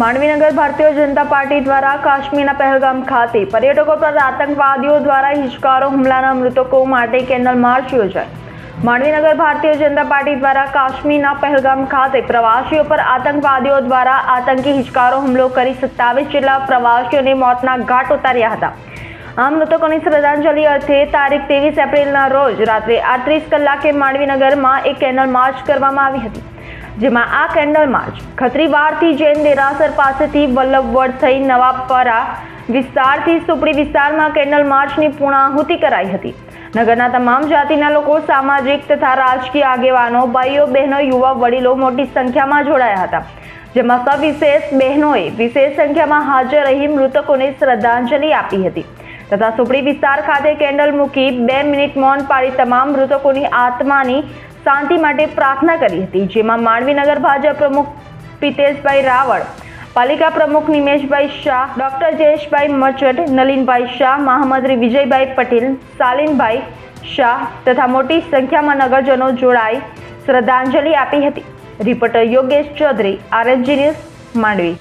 માંડવીનગર Bharatiya Janata party દ્વારા કાશ્મીરના પહેલગામ ખાતે પર્યટકો પર આતંકવાદીઓ દ્વારા હિચકારો, હુમલાના મૃતકો માટે કેન્ડલ માર્ચ યોજાઈ માંડવીનગર ભારતીય જનતા પાર્ટી દ્વારા કાશ્મીરના પહેલગામ ખાતે પ્રવાસીઓ પર આતંકવાદીઓ દ્વારા આતંકી, હિચકારો, હુમલો કરી સત્તાવીસ જેટલા પ્રવાસીઓને મોતના ઘાટ ઉતાર્યા હતા. આ મૃતકોની શ્રદ્ધાંજલિ અર્થે તારીખ ત્રેવીસ એપ્રિલના રોજ રાત્રે આડત્રીસ કલાકે માંડવીનગરમાં એક કેન્ડલ માર્ચ કરવામાં આવી હતી. જેમાં આ કેન્ડલ માર્ચ ખત્રીવાડથી જૈન દેરાસર પાસેથી વલ્લભવડ થઈ નવાપરા વિસ્તારથી સુપડી વિસ્તારમાં કેન્ડલ માર્ચની પૂર્ણાહુતિ કરાઈ હતી. નગરના તમામ જાતિના લોકો સામાજિક તથા રાજકીય આગેવાનો, ભાઈઓ, બહેનો, યુવા વડીલો મોટી સંખ્યામાં જોડાયા હતા. જેમાં સવિશેષ બહેનોએ વિશેષ સંખ્યામાં હાજર રહી મૃતકોને શ્રદ્ધાંજલિ આપી હતી. તથા સુપડી વિસ્તાર ખાતે કેન્ડલ મૂકી બે મિનિટ મૌન પાડી તમામ મૃતકોની આત્માની શાંતિ માટે પ્રાર્થના કરી હતી, જેમાં માંડવીનગર ભાજપ પ્રમુખ પિતેશભાઈ રાવળ, પાલિકા પ્રમુખ નિમેશભાઈ શાહ, ડોક્ટર જયેશભાઈ મચટ, નલિનભાઈ શાહ, મહામંત્રી વિજયભાઈ પટેલ સાલિનભાઈ શાહ તથા મોટી સંખ્યામાં નગરજનો જોડાઈ શ્રદ્ધાંજલિ આપી હતી. Reporter Yogesh Chaudhary RSG news Mandvi.